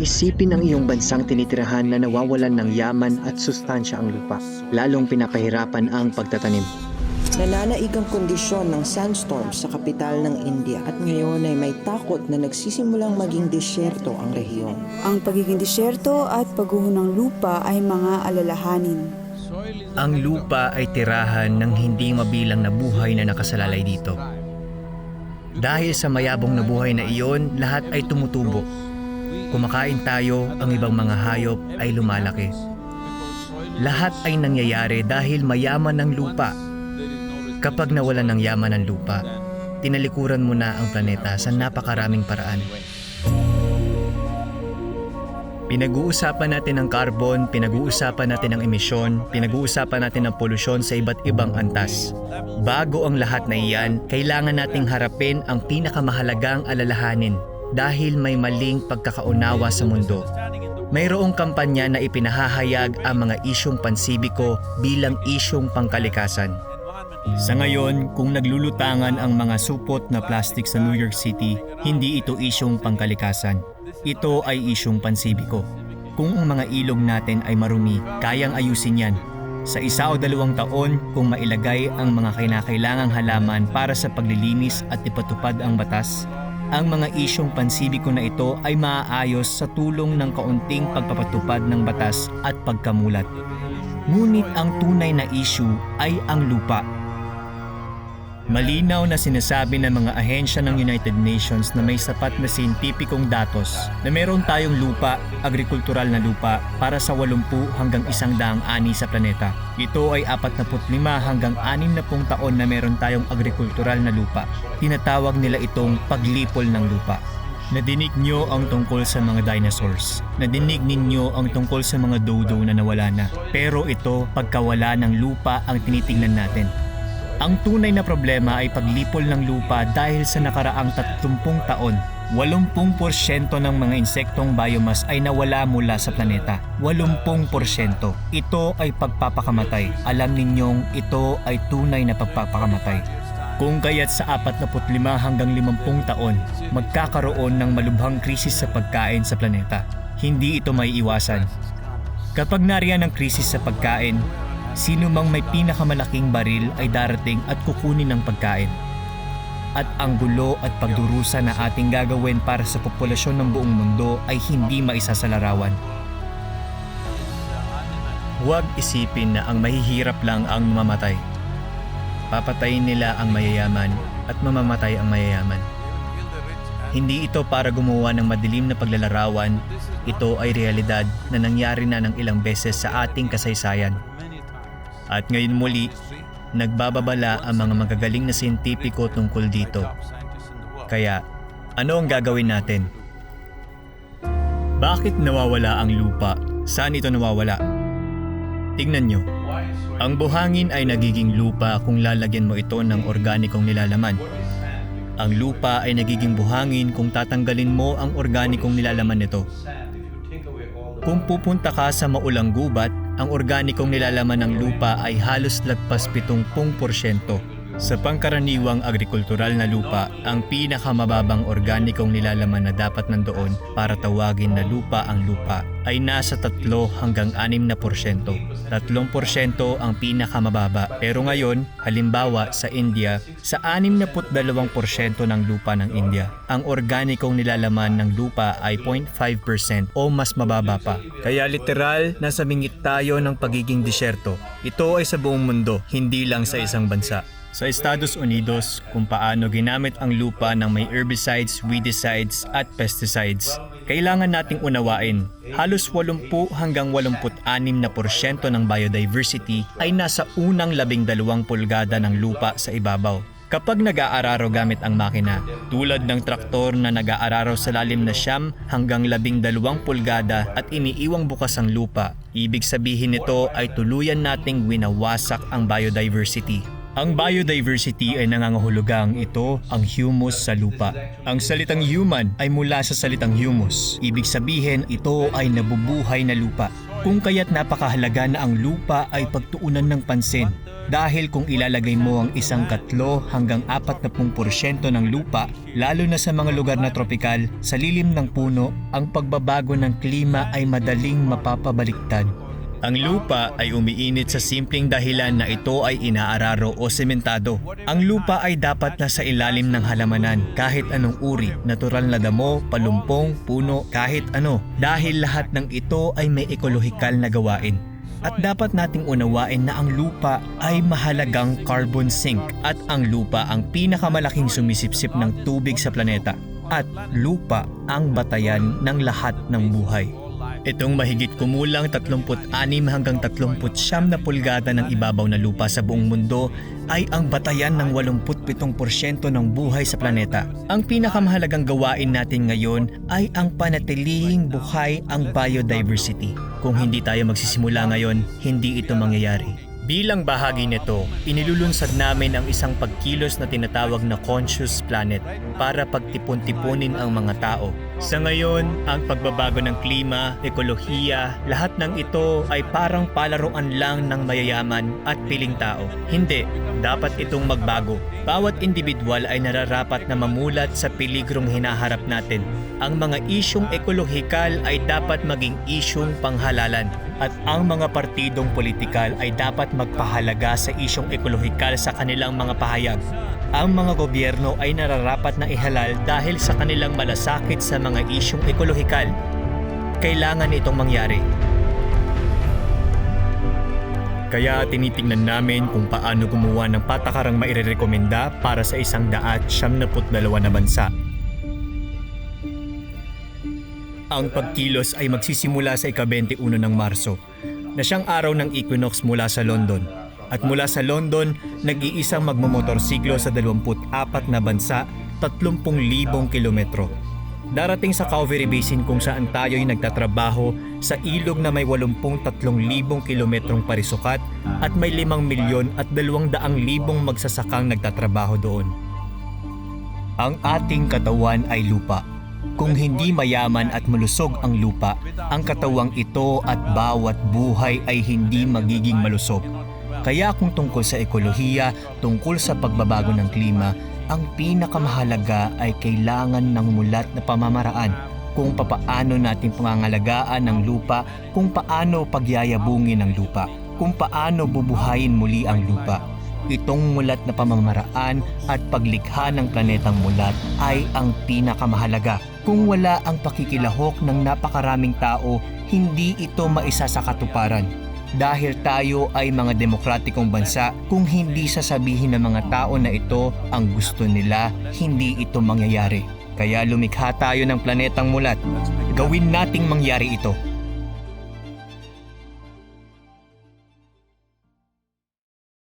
Isipin ang iyong bansang tinitirahan na nawawalan ng yaman at sustansya ang lupa. Lalong pinapahirapan ang pagtatanim. Nananaig ang kondisyon ng sandstorm sa kapital ng India at ngayon ay may takot na nagsisimulang maging disyerto ang rehiyon. Ang pagiging disyerto at pagguho ng lupa ay mga alalahanin. Ang lupa ay tirahan ng hindi mabilang na buhay na nakasalalay dito. Dahil sa mayabong na buhay na iyon, lahat ay tumutubo. Kumakain tayo, ang ibang mga hayop ay lumalaki. Lahat ay nangyayari dahil mayaman ang lupa. Kapag nawalan ng yaman ang lupa, tinalikuran mo na ang planeta sa napakaraming paraan. Pinag-uusapan natin ang carbon, pinag-uusapan natin ang emisyon, pinag-uusapan natin ang polusyon sa iba't ibang antas. Bago ang lahat na iyan, kailangan nating harapin ang pinakamahalagang alalahanin dahil may maling pagkakaunawa sa mundo. Mayroong kampanya na ipinahahayag ang mga isyong pansibiko bilang isyong pangkalikasan. Sa ngayon, kung naglulutangan ang mga supot na plastic sa New York City, hindi ito isyong pangkalikasan. Ito ay isyong pansibiko. Kung ang mga ilog natin ay marumi, kayang ayusin yan. Sa isa o dalawang taon, kung mailagay ang mga kinakailangang halaman para sa paglilinis at ipatupad ang batas, ang mga isyong pansibiko na ito ay maaayos sa tulong ng kaunting pagpapatupad ng batas at pagkamulat. Ngunit ang tunay na issue ay ang lupa. Malinaw na sinasabi ng mga ahensya ng United Nations na may sapat na sintipikong datos na meron tayong lupa, agrikultural na lupa, para sa 80 hanggang 100 ani sa planeta. Ito ay 45 hanggang 60 taon na meron tayong agrikultural na lupa. Tinatawag nila itong paglipol ng lupa. Nadinig nyo ang tungkol sa mga dinosaurs. Nadinig ninyo ang tungkol sa mga dodo na nawala na. Pero ito, pagkawala ng lupa ang tinitingnan natin. Ang tunay na problema ay paglipol ng lupa dahil sa nakaraang 30 taon. 80% ng mga insektong biomass ay nawala mula sa planeta. 80%. Ito ay pagpapakamatay. Alam ninyong ito ay tunay na pagpapakamatay. Kung kaya't sa 45 hanggang 50 taon, magkakaroon ng malubhang krisis sa pagkain sa planeta. Hindi ito may iwasan. Kapag nariyan ang krisis sa pagkain, sino mang may pinakamalaking baril ay darating at kukunin ng pagkain. At ang gulo at pagdurusa na ating gagawin para sa populasyon ng buong mundo ay hindi maisasalarawan. Huwag isipin na ang mahihirap lang ang mamamatay. Papatayin nila ang mayayaman at mamamatay ang mayayaman. Hindi ito para gumawa ng madilim na paglalarawan, ito ay realidad na nangyari na ng ilang beses sa ating kasaysayan. At ngayon muli, nagbababala ang mga magagaling na siyentipiko tungkol dito. Kaya, ano ang gagawin natin? Bakit nawawala ang lupa? Saan ito nawawala? Tingnan nyo. Ang buhangin ay nagiging lupa kung lalagyan mo ito ng organikong nilalaman. Ang lupa ay nagiging buhangin kung tatanggalin mo ang organikong nilalaman nito. Kung pupunta ka sa maulang gubat, ang organikong nilalaman ng lupa ay halos lagpas 70%. Sa pangkaraniwang agrikultural na lupa, ang pinakamababang organikong nilalaman na dapat nandoon para tawagin na lupa ang lupa ay nasa 3 hanggang 6 na porsyento. 3 porsyento ang pinakamababa pero ngayon, halimbawa sa India, sa 62 porsyento ng lupa ng India, ang organikong nilalaman ng lupa ay 0.5% o mas mababa pa. Kaya literal, nasa bingit tayo ng pagiging disyerto. Ito ay sa buong mundo, hindi lang sa isang bansa. Sa Estados Unidos, kung paano ginamit ang lupa ng may herbicides, weedicides at pesticides, kailangan nating unawain. Halos 80 hanggang 86 na porsyento ng biodiversity ay nasa unang labing dalawang pulgada ng lupa sa ibabaw. Kapag nag-aararo gamit ang makina, tulad ng traktor na nag-aararo sa lalim na siyam hanggang labing dalawang pulgada at iniiwang bukas ang lupa, ibig sabihin nito ay tuluyan nating winawasak ang biodiversity. Ang biodiversity ay nangangahulugang ito ang humus sa lupa. Ang salitang human ay mula sa salitang humus. Ibig sabihin ito ay nabubuhay na lupa. Kung kaya't napakahalaga na ang lupa ay pagtuunan ng pansin. Dahil kung ilalagay mo ang isang katlo hanggang 40% ng lupa, lalo na sa mga lugar na tropikal, sa lilim ng puno, ang pagbabago ng klima ay madaling mapapabaliktad. Ang lupa ay umiinit sa simpleng dahilan na ito ay inaararo o sementado. Ang lupa ay dapat nasa ilalim ng halamanan kahit anong uri, natural na damo, palumpong, puno, kahit ano. Dahil lahat ng ito ay may ekolohikal na gawain. At dapat nating unawain na ang lupa ay mahalagang carbon sink at ang lupa ang pinakamalaking sumisipsip ng tubig sa planeta. At lupa ang batayan ng lahat ng buhay. Itong mahigit kumulang 36 hanggang 39 na pulgada ng ibabaw na lupa sa buong mundo ay ang batayan ng 87% ng buhay sa planeta. Ang pinakamahalagang gawain natin ngayon ay ang panatilihing buhay ang biodiversity. Kung hindi tayo magsisimula ngayon, hindi ito mangyayari. Bilang bahagi nito, inilulunsad namin ang isang pagkilos na tinatawag na Conscious Planet para pagtipon-tipunin ang mga tao. Sa ngayon, ang pagbabago ng klima, ekolohiya, lahat ng ito ay parang palaruan lang ng mayayaman at piling tao. Hindi, dapat itong magbago. Bawat individual ay nararapat na mamulat sa peligrong hinaharap natin. Ang mga isyong ekolohikal ay dapat maging isyong panghalalan at ang mga partidong politikal ay dapat magpahalaga sa isyong ekolohikal sa kanilang mga pahayag. Ang mga gobyerno ay nararapat na ihalal dahil sa kanilang malasakit sa mga isyong ekolohikal. Kailangan itong mangyari. Kaya tinitingnan namin kung paano gumawa ng patakarang mairerekomenda para sa isang daat siyam na bansa. Ang pagkilos ay magsisimula sa ika-21 ng Marso, na siyang araw ng equinox mula sa London. At mula sa London, nag-iisang magmomotorsiklo sa 24 na bansa, 30,000 kilometro. Darating sa Cauvery Basin kung saan tayo'y nagtatrabaho sa ilog na may 83,000 kilometrong parisukat at may 5 milyon at 200,000 magsasakang nagtatrabaho doon. Ang ating katawan ay lupa. Kung hindi mayaman at malusog ang lupa, ang katawang ito at bawat buhay ay hindi magiging malusog. Kaya kung tungkol sa ekolohiya, tungkol sa pagbabago ng klima, ang pinakamahalaga ay kailangan ng mulat na pamamaraan kung papaano natin pangangalagaan ng lupa, kung paano pagyayabungin ang lupa, kung paano bubuhayin muli ang lupa. Itong mulat na pamamaraan at paglikha ng planetang mulat ay ang pinakamahalaga. Kung wala ang pakikilahok ng napakaraming tao, hindi ito maisa sa katuparan. Dahil tayo ay mga demokratikong bansa, kung hindi sasabihin ng mga tao na ito ang gusto nila, hindi ito mangyayari. Kaya lumikha tayo ng planetang mulat. Gawin nating mangyari ito.